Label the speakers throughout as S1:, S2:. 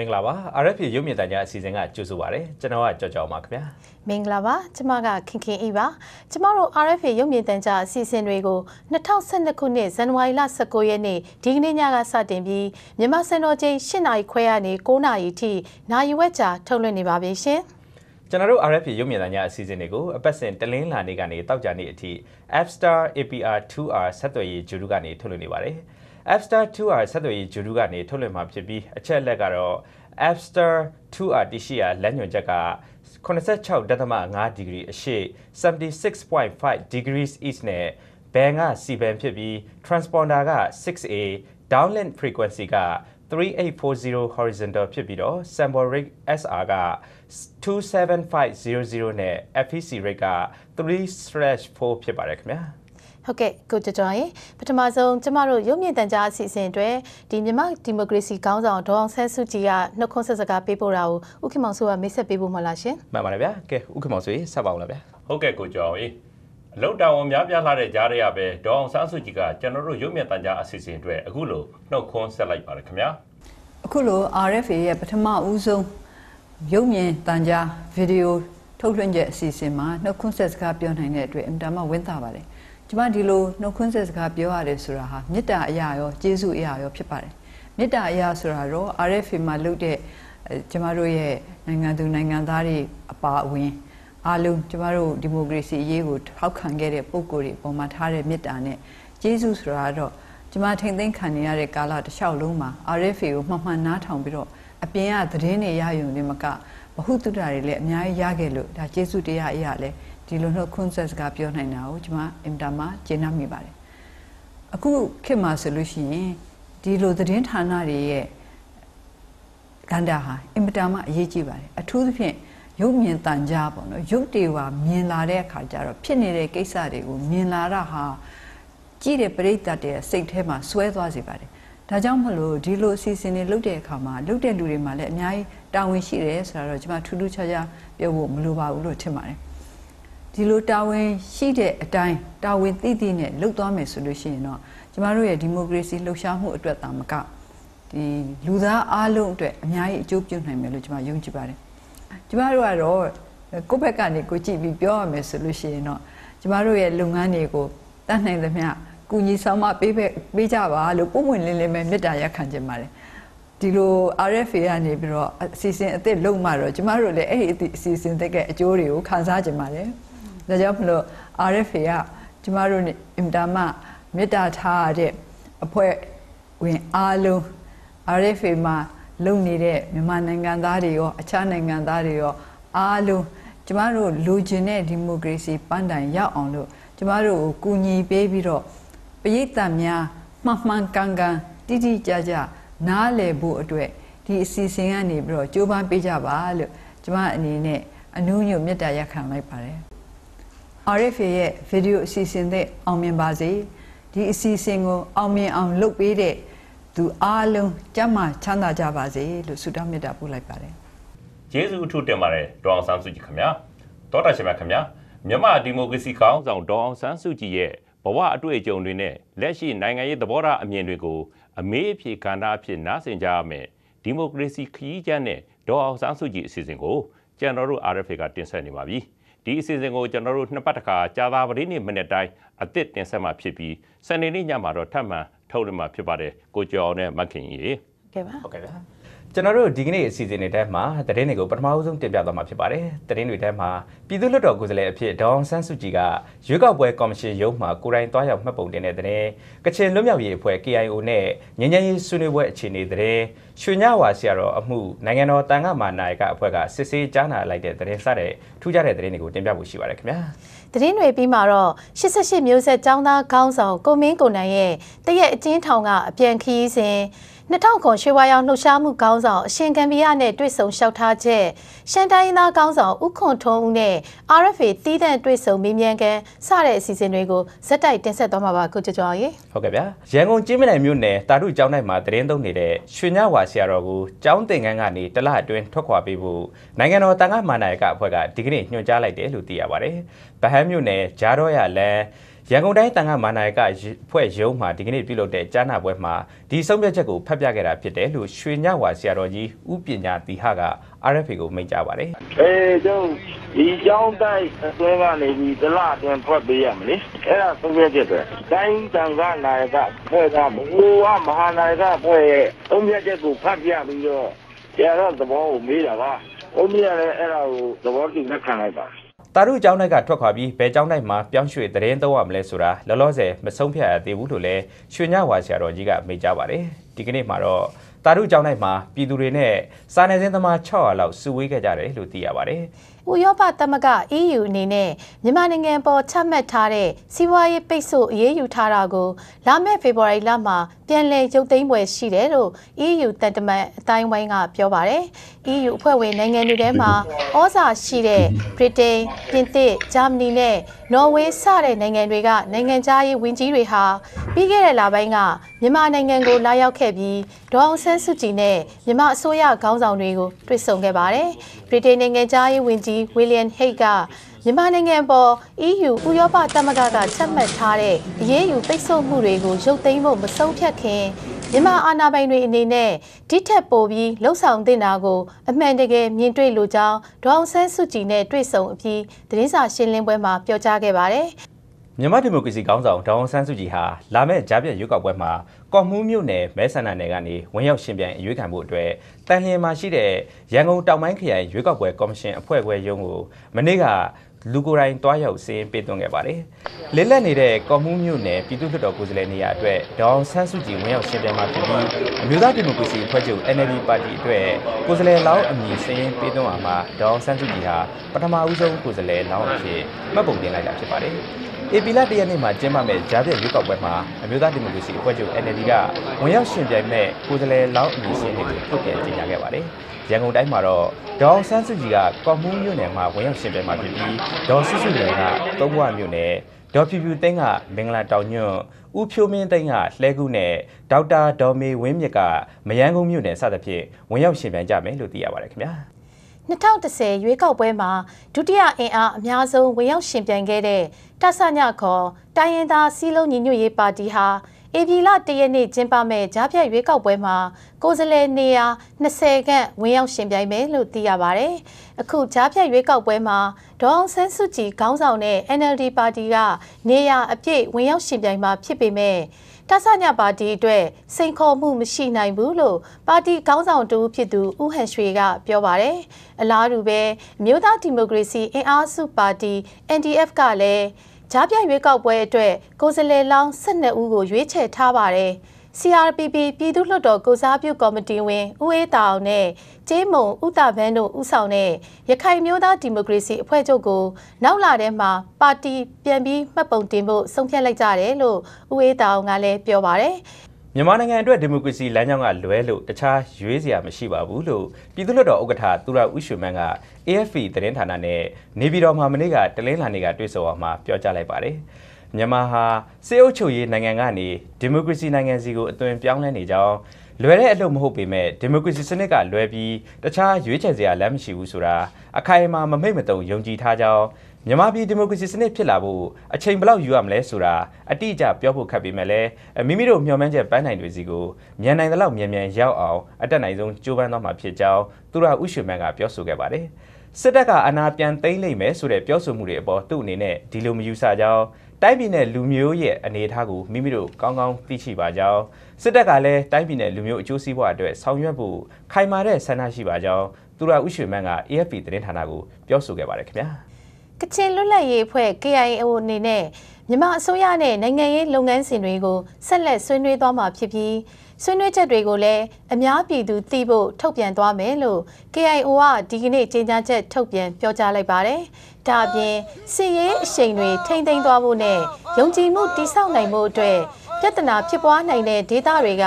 S1: မင်္ဂလာပါ RFA ရုပ်မြင်သံကြားအစီအစဉ်ကကြိုဆိုပါရစေကျွန်တော်ကကြောက်ကြောက်ပါခင်ဗျာ
S2: မင်္ဂလာပါကျမကခင်ခင်ဤပါကျမတို့ RFA ရုပ်မြင်သံကြားအစီအစဉ်တွေကို2012ခုနှစ်ဇန်နဝါရီလ19ရက်နေ့ဒီကနေ့ညကစတင်ပြီးမြန်မာစံတော်ချိန်8နာရီခွဲကနေ9နာရီထိနိုင်ရွက်ကြာထုတ်လွှင့်နေပါပြီရှင်
S1: ကျွန်တော်တို့ RFA ရုပ်မြင်သံကြားအစီအစဉ်တွေကိုအပတ်စဉ်တလင်းလာနေကနေတောက်ကြနေအထိ App Store APR 2R ဆက်သွယ်ရေးဂျူရုကနေထုတ်လွှင့်နေပါတယ် App Store 2R ဆက်သွယ်ရေးဂျူရုကနေထုတ်လွှင့်မှာဖြစ်ပြီးအချက်အလက်ကတော့ App Store 2R တရှိရာလက်ညွှန်ချက်က86.5ဒီဂရီအရှိ76.5 degrees east နဲ့ဘန်က C band ဖြစ်ပြီး transponder က 6A downlink frequency က3840 horizontal ဖြစ်ပြီးတော့ sample rate SR က27500နဲ့ FEC rate က3/4ဖြစ်ပါတယ်ခင်ဗျာ
S2: ဟုတ်ကဲ့ကိုကျော်ကျော်ရေပထမဆုံးကျမတို့ရုပ်မြင်သံကြားအစီအစဉ်အတွက်ဒီမြန်မာဒီမိုကရေစီခေါင်းဆောင်ဒေါအောင်ဆန်းစုကြည်ကနှုတ်ခွန်းဆက်စကားပေးပို့တာကိုဥက္ကမောင်စိုးကမိတ်ဆက်ပေးဖို့မလားရှင်
S1: မှန်ပါတယ်ဗျာကဲဥက္ကမောင်ဆွေဆက်ပါအောင်လားဗျာ
S3: ဟုတ်ကဲ့ကိုကျော်အေးအလုတ်တောင်များပြားလာတဲ့ကြားရရပဲဒေါအောင်ဆန်းစုကြည်ကကျွန်တော်တို့ရုပ်မြတ်တန်ကြားအစီအစဉ်အတွက်အခုလိုနှုတ်ခွန်းဆက်လိုက်ပါတယ်ခင်ဗျာ
S4: အခုလို RFA ရဲ့ပထမဦးဆုံးရုပ်မြင်တန်ကြားဗီဒီယိုထုတ်လွှင့်ချက်အစီအစဉ်မှာနှုတ်ခွန်းဆက်စကားပြောနိုင်တဲ့အတွက်အင်တာမဝင်းတာပါတယ် ကျမဒီလိုနှုတ်ခွန်းဆက်စကားပြောရတယ်ဆိုတာဟာမေတ္တာအရာရောကျေးဇူးအရာရောဖြစ်ပါတယ်မေတ္တာအရာဆိုတာတော့ RFA မှာလုပ်တဲ့အဲကျမတို့ရဲ့နိုင်ငံသူနိုင်ငံသားတွေအပါအဝင်အားလုံးကျမတို့ဒီမိုကရေစီအရေးကိုထောက်ခံခဲ့တဲ့ပုံကိုယ်တွေပုံမှာထားတဲ့မေတ္တာနဲ့ကျေးဇူးဆိုတာတော့ကျမထိမ့်သိမ်းခံနေရတဲ့ကာလတစ်လျှောက်လုံးမှာ RFA ကိုမှန်မှန်နားထောင်ပြီးတော့အပြင်ကသတင်းတွေရယူနေမကဘဟုတုတ္တတွေလည်းအများကြီးရခဲ့လို့ဒါကျေးဇူးတရားအရာလဲ ဒီလိုနှုတ်ခွန်းဆက်စကားပြောနိုင်တာကိုကျမအင်တာမှာကျေနပ်မိပါတယ်အခုခေတ်မှာဆိုလို့ရှိရင်ဒီလိုသတင်းဌာနတွေရဲ့ကန္တာဟာအင်မတန်မှအရေးကြီးပါတယ်အထူးသဖြင့်ရုပ်မြင်တန်ကြားပေါ့နော်ရုပ်တွေပါမြင်လာတဲ့အခါကျတော့ဖြစ်နေတဲ့ကိစ္စတွေကိုမြင်လာတာဟာကြည့်တဲ့ပရိသတ်တဲ့စိတ်ထဲမှာဆွဲသွားစေပါတယ်ဒါကြောင့်မလို့ဒီလိုအစီအစဉ်တွေလုပ်တဲ့အခါမှာလုပ်တဲ့လူတွေမှာလည်းအများကြီးတာဝန်ရှိတယ်ဆိုတာတော့ကျွန်မထူးထူးခြားခြားပြောဖို့မလိုပါဘူးလို့ထင်ပါတယ် ဒီလိုတာဝန်ရှိတဲ့အတိုင်းတာဝန်သိသိနဲ့လုပ်သွားမယ်ဆိုလို့ရှိရင်တော့ကျမတို့ရဲ့ဒီမိုကရေစီလှုပ်ရှားမှုအတွက်တာမကဒီလူသားအားလုံးအတွက်အများကြီးအကျိုးပြုနိုင်မယ်လို့ကျွန်မယုံကြည်ပါတယ်ကျမတို့ကတော့ကိုယ့်ဘက်ကနေကိုကြည့်ပြီးပြောရမယ်ဆိုလို့ရှိရင်တော့ကျမတို့ရဲ့လုပ်ငန်းတွေကိုတတ်နိုင်သမျှကူညီဆောင်မပေးပေးကြပါလို့ပုံဝင်လင်းလင်းပဲမေတ္တာရက်ခံခြင်းပါတယ်ဒီလို RFA ကနေပြီးတော့အစီအစဉ်အသစ်လုပ်မှတော့ကျမတို့လည်းအဲ့ဒီအစီအစဉ်သက်ကအကျိုးတွေကိုခံစားကြပါတယ် ဒါကြောင့်မလို့ RFA ကကျမတို့အင်တာမမေတ္တာထားရတဲ့အဖွဲ့ဝင်အားလုံး RFA မှာလုံနေတဲ့မြန်မာနိုင်ငံသားတွေရောအခြားနိုင်ငံသားတွေရောအားလုံးကျမတို့လူကျင်တဲ့ဒီမိုကရေစီပန်းတိုင်ရောက်အောင်လို့ကျမတို့ကိုကူညီပေးပြီးတော့ပရိသတ်များမှန်မှန်ကန်ကန်တိတိကျကျနားလည်ဖို့အတွက်ဒီအစီအစဉ်ကနေပြီးတော့ကြိုးပမ်းပေးကြပါလို့ကျမအနေနဲ့အနူးညွတ်မေတ္တာရက်ခံလိုက်ပါတယ် RFA ရဲ့ဗီဒီယိုအစီအစဉ်တွေအောင်မြင်ပါစေဒီအစီအစဉ်ကိုအောင်မြင်အောင်လုပ်ပေးတဲ့သူအားလုံးကျမ်းမာချမ်းသာကြပါစေလို့ဆုတောင်းမေတ္တာပို့လိုက်ပါတယ်
S3: ကျေးဇူးအထူးတင်ပါတယ်ဒေါအောင်ဆန်းစုကြည်ခင်ဗျာတောတာရှင်မခင်ဗျာမြန်မာဒီမိုကရေစီခေါင်းဆောင်ဒေါအောင်ဆန်းစုကြည်ရဲ့ဘဝအတွေ့အကြုံတွေနဲ့လက်ရှိနိုင်ငံရေးသဘောထားအမြင်တွေကိုအမေးအဖြေကဏ္ဍအဖြစ်နားဆင်ကြရမယ်ဒီမိုကရေစီခရီးကျမ်းနဲ့ဒေါအောင်ဆန်းစုကြည်အစီအစဉ်ကိုကျွန်တော်တို့ RFA ကတင်ဆက်နေပါပြီ ဒီအစီအစဉ်ကိုကျွန်တော်တို့နှစ်ပတ်တစ်ခါကြာသာပတိနေ့မိနစ်တိုင်းအသစ်တင်ဆက်မှာဖြစ်ပြီးစနေနေ့ညမှာတော့ထပ်မံထုတ်လွှင့်မှာဖြစ်ပါတယ်ကိုကျော်အောင်နဲ့မခင်ကြီး
S2: ကဲပါ
S1: ဟုတ်ကဲ့ဗျာ ကျွန်တော်တို့ဒီကနေ့အစီအစဉ်တွေထဲမှာသတင်းတွေကိုပထမအဆုံးတင်ပြသွားမှာဖြစ်ပါတယ်သတင်းတွေထဲမှာပြည်သူ့လွှတ်တော်ကိုယ်စားလှယ်အဖြစ်ဒေါအောင်ဆန်းစုကြည်ကရွေးကောက်ပွဲကော်မရှင်ရုံးမှကိုယ်တိုင်သွားရောက်မှတ်ပုံတင်တဲ့သတင်းကချင်လွတ်မြောက်ရေးအဖွဲ့ KIO နဲ့ငញ្ញရေးဆွေးနွေးပွဲအခြေအနေသတင်းရွှေညဝါဆရာတော်အမှုနိုင်ငံတော်တန်ခါမာနာယကအဖွဲ့ကစစ်ဆေးကြားနာလိုက်တဲ့သတင်းစတဲ့ထူးခြားတဲ့သတင်းတွေကိုတင်ပြဖို့ရှိပါတယ်ခင်ဗျာ
S2: သတင်းတွေပြီးမှာတော့88မျိုးဆက်ចောင်းသားခေါင်းဆောင်ကိုမင်းကိုနိုင်ရဲ့တရက်အချင်းထောင်ကအပြန်ခီးစဉ် 2000ခွန်ရွှေဝါရောင်လှုပ်ရှားမှုခေါင်းဆောင်အရှင်ကံပီယာနဲ့တွေ့ဆုံလျှောက်ထားချက်ရှန်တိုင်းသားခေါင်းဆောင်ဥခွန်ထုံးဦးနဲ့ RFA တီးတန့်တွေ့ဆုံမေးမြန်းခန်းစတဲ့အစီအစဉ်တွေကိုဇက်တိုက်တင်ဆက်သွားမှာပါကိုကျော်ကျော်ရေ
S1: ဟုတ်ကဲ့ဗျာရန်ကုန်ကျင်းမနိုင်မြို့နယ်တာရုကျောင်းတိုင်းမှာတရင်သုံးနေတဲ့ရွှေညဝါဆရာတော်ကိုကျောင်းသင်ခန်းကနေတလအတွင်းထွက်ခွာပေးဖို့နိုင်ငံတော်တန်ခါမာနာယကအဖွဲ့ကဒီကနေ့ညွှန်ကြားလိုက်တယ်လို့သိရပါတယ်။ဗဟန်းမြို့နယ်ဂျားတော်ရလန် ရန်ကုန်တိုင်းတန်ခါမာနာယကဖွဲ့ရုံးမှာဒီကနေ့ပြုလုပ်တဲ့ကြားနာပွဲမှာဒီဆုံးဖြတ်ချက်ကိုဖတ်ပြခဲ့တာဖြစ်တယ်လို့ရွှေညဝါဆရာတော်ကြီးဥပညာတိဟက RFA ကိုမိန့်ကြားပါတယ်
S5: အဲကျုပ်ဒီကြောင်းတိုက်အတွင်းကနေပြီးတလအတွင်းဖွက်ပေးရမလဲအဲ့ဒါသုံးပြချက်ပဲတိုင်းတန်ခါနာယကဖွဲ့ကဘိုးကမဟာနာယကဖွဲ့ရဲ့သုံးပြချက်ကိုဖတ်ပြပြီးတော့ဆရာတော်သဘောကိုမေးတာပါဘုန်းကြီးကလည်းအဲ့ဒါကိုသဘောတူလက်ခံလိုက်ပါ
S1: တာရုကျောင်းတိုက်ကထွက်ခွာပြီးဘယ်ကျောင်းတိုက်မှာပြောင်းရွှေ့သတင်းသုံးရမလဲဆိုတာလောလောဆယ်မဆုံးဖြတ်ရသေးဘူးလို့လည်းရွှေညဝါဆရာတော်ကြီးကမိန့်ကြားပါတယ် ဒီကနေ့မှာတော့တာရုကျောင်းတိုက်မှာပြည်သူတွေနဲ့စာနယ်ဇင်းသမား600လောက်စုဝေးခဲ့ကြတယ်လို့သိရပါတယ်
S2: ဥရောပသမဂ္ဂ EU အနေနဲ့မြန်မာနိုင်ငံပေါ်ချမှတ်ထားတဲ့စီးပွားရေးပိတ်ဆို့အရေးယူထားတာကိုလာမယ့်ဖေဖော်ဝါရီလမှာပြန်လည်ရုပ်သိမ်းပွဲရှိတယ်လို့ EU တန်တမန်အတိုင်းဝိုင်းကပြောပါတယ်။ EU အဖွဲ့ဝင်နိုင်ငံတွေထဲမှာဩဇာရှိတဲ့ဗြိတိန်၊ပြင်သစ်၊ဂျာမနီနဲ့နော်ဝေးစတဲ့နိုင်ငံတွေကနိုင်ငံသားရေးဝန်ကြီးတွေဟာပြီးခဲ့တဲ့လပိုင်းကမြန်မာနိုင်ငံကိုလာရောက်ခဲ့ပြီးဒေါအောင်ဆန်းစုကြည်နဲ့မြန်မာအစိုးရခေါင်းဆောင်တွေကိုတွေ့ဆုံခဲ့ပါတယ်။ဗြိတိန်နိုင်ငံသားရေးဝန်ကြီးဝီလီယံဟိတ်ကမြန်မာနိုင်ငံပေါ် EU ဥရောပသမဂ္ဂကချမှတ်ထားတဲ့အရေးယူပိတ်ဆို့မှုတွေကိုရုပ်သိမ်းဖို့မဆုံးဖြတ်ခင်မြန်မာအာဏာပိုင်တွေအနေနဲ့ဒီထက်ပိုပြီးလှုံ့ဆော်တင်တာကိုအမှန်တကယ်မြင်တွေ့လိုကြောင်းဒေါအောင်ဆန်းစုကြည်နဲ့တွေ့ဆုံအပြီးသတင်းစာရှင်းလင်းပွဲမှာပြောကြားခဲ့ပါတယ်။
S1: မြန်မာဒီမိုကရေစီခေါင်းဆောင်ဒေါအောင်ဆန်းစုကြည်ဟာလာမယ့်ကြားပြတ်ရွေးကောက်ပွဲမှာကော့မှုမြို့နယ်မဲဆန္ဒနယ်ကနေဝင်ရောက်ရှင်ပြိုင်အရွေးခံမှုအတွက်တန်လျင်မှာရှိတဲ့ရန်ကုန်တောင်ပိုင်းခရိုင်ရွေးကောက်ပွဲကော်မရှင်အဖွဲ့ခွဲရုံးကိုမနေ့ကလူကိုယ်တိုင်တွားရောက်စီရင်ပေးသွင်းခဲ့ပါတယ်။လစ်လက်နေတဲ့ကော့မှုမြို့နယ်ပြည်သူ့လွှတ်တော်ကိုယ်စားလှယ်နေရာအတွက်ဒေါအောင်ဆန်းစုကြည်ဝင်ရောက်ရှင်ပြိုင်မှာဖြစ်ပြီးအမျိုးသားဒီမိုကရေစီအဖွဲ့ချုပ် NLD ပါတီအတွက်ကိုယ်စားလှယ်လောင်းအမည်စရင်ပေးသွင်းအောင်မှာဒေါအောင်ဆန်းစုကြည်ဟာပထမဦးဆုံးကိုယ်စားလှယ်လောင်းအဖြစ်မှတ်ပုံတင်လိုက်တာဖြစ်ပါတယ်။ ဧပြီလ၁ရက်နေ့မှာကျင်းပမယ့်ဂျားပြည့်ရွေးကောက်ပွဲမှာအမျိုးသားဒီမိုကရေစီအဖွဲ့ချုပ် NLD ကဝင်ရောက်ရှင်ပြိုင်မဲ့ကိုယ်စားလှယ်လောင်းအမည်စင်းတွေကိုထုတ်ပြန်ကြေညာခဲ့ပါတယ်။ရန်ကုန်တိုင်းမှာတော့ဒေါအောင်ဆန်းစုကြည်ကကော့မှုမြို့နယ်မှာဝင်ရောက်ရှင်ပြိုင်မှာဖြစ်ပြီးဒေါ်စုစုလွယ်ကသုံးဘွားမြို့နယ်ဒေါ်ဖြူဖြူသိန်းကမင်္ဂလာတောင်ညွန့်ဦးဖြိုးမင်းသိန်းကလှဲကူးနဲ့ဒေါက်တာဒေါ်မေဝင်းမြစ်ကမယန်းကုန်းမြို့နယ်စသဖြင့်ဝင်ရောက်ရှင်ပြိုင်ကြမယ်လို့သိရပါတယ်ခင်ဗျာ။
S2: 2010ရွေးကောက်ပွဲမှာဒုတိယအင်အားအများဆုံးဝင်ရောက်ရှင်ပြိုင်ခဲ့တဲ့တဆညခေါ်တိုင်းရင်းသားစီးလုံးညီညွတ်ရေးပါတီဟာဧပြီလ၁ရက်နေ့ကျင်းပမဲ့ဂျားပြတ်ရွေးကောက်ပွဲမှာကိုယ်စားလှယ်နေရာ20ခန့်ဝင်ရောက်ရှင်ပြိုင်မယ်လို့သိရပါဗျ။အခုဂျားပြတ်ရွေးကောက်ပွဲမှာဒေါအောင်ဆန်းစုကြည်ခေါင်းဆောင်တဲ့ NLD ပါတီကနေရာအပြည့်ဝင်ရောက်ရှင်ပြိုင်မှာဖြစ်ပေမဲ့ တဆညပါတီအတွက်စိန်ခေါ်မှုမရှိနိုင်ဘူးလို့ပါတီခေါင်းဆောင်တူဖြစ်သူဦးဟန်ရွှေကပြောပါတယ်။အလားတူပဲမြို့သားဒီမိုကရေစီအင်အားစုပါတီ NDF ကလည်းကြားပြရွေးကောက်ပွဲအတွက်ကိုယ်စားလှယ်လောင်း12ဦးကိုရွေးချယ်ထားပါတယ်။ CRPP ပြည်သူ့လွှတ်တော်ကိုစားပြုကော်မတီဝင်ဦးအေးတောင်နဲ့ကျေးမုံဥတာဗန်းတို့ဦးဆောင်တဲ့ရခိုင်မျိုးသားဒီမိုကရေစီအဖွဲ့ချုပ်ကိုနောက်လာထဲမှာပါတီပြန်ပြီးမှတ်ပုံတင်ဖို့ဆုံးဖြတ်လိုက်ကြတယ်လို့ဦးအေးတောင်ကလည်းပြောပါတယ်။
S1: မြန်မာနိုင်ငံအတွက်ဒီမိုကရေစီလမ်းကြောင်းကလွဲလို့တခြားရွေးစရာမရှိပါဘူးလို့ပြည်သူ့လွှတ်တော်ဥက္ကဋ္ဌသူရဦးရွှေမန်းက AFP သတင်းဌာနနဲ့နေပြည်တော်မှာမနေ့ကတလင်းလာနေကတွေ့ဆုံအောင်မှာပြောကြားလိုက်ပါတယ်။ မြန်မာဟာစေအုပ်ချုပ်ရေးနိုင်ငံကနေဒီမိုကရေစီနိုင်ငံစီကိုအသွင်ပြောင်းလဲနေကြောင်းလွယ်တဲ့အလုပ်မဟုတ်ပေမဲ့ဒီမိုကရေစီစနစ်ကလွဲပြီးတခြားရွေးချယ်စရာလမ်းမရှိဘူးဆိုတာအခိုင်အမာမမိတ်မတုံယုံကြည်ထားကြောင်းမြန်မာပြည်ဒီမိုကရေစီစနစ်ဖြစ်လာဖို့အချိန်ဘယ်လောက်ယူရမလဲဆိုတာအတိအကျပြောဖို့ခက်ပေမဲ့လည်းမိမိတို့မျှော်မှန်းချက်ပန်းနိုင်တွေစီကိုမြန်နိုင်သလောက်မြန်မြန်ရောက်အောင်အတက်နိုင်ဆုံးကြိုးပမ်းသွားမှာဖြစ်ကြောင်းသူရဥရွှေမန်းကပြောဆိုခဲ့ပါတယ်စစ်တပ်ကအနာပြန်သိမ်းလိမ့်မယ်ဆိုတဲ့ပြောဆိုမှုတွေအပေါ်သူ့အနေနဲ့ဒီလိုမယူဆကြောင်း တိုင်းပြည်နဲ့လူမျိုးရဲ့အနေအထားကိုမိမိတို့ကောင်းကောင်းသိရှိပါကြောင်းစစ်တပ်ကလည်းတိုင်းပြည်နဲ့လူမျိုးအကျိုးစီးပွားအတွက်ဆောင်ရွက်ဖို့ခိုင်မာတဲ့ဆန္ဒရှိပါကြောင်းသူရဥရွှေမန်းက AFP သတင်းဌာနကိုပြောဆိုခဲ့ပါတယ်ခင်ဗျာ။
S2: ကချင်လွတ်လပ်ရေးအဖွဲ့ KIO အနေနဲ့မြန်မာအစိုးရနဲ့နိုင်ငံရေးလုပ်ငန်းစဉ်တွေကိုဆက်လက်ဆွေးနွေးသွားမှာဖြစ်ပြီး ဆွေးနွေးချက်တွေကိုလည်းအများပြည်သူသိဖို့ထုတ်ပြန်သွားမယ်လို့ KIO ကဒီကနေ့ကြေညာချက်ထုတ်ပြန်ပြောကြားလိုက်ပါတယ်။ဒါအပြင်စစ်ရေးအရှိန်တွေထိမ့်သိမ်းသွားဖို့နဲ့ယုံကြည်မှုတည်ဆောက်နိုင်ဖို့အတွက်ပြဿနာဖြစ်ပွားနိုင်တဲ့ဒေသတွေက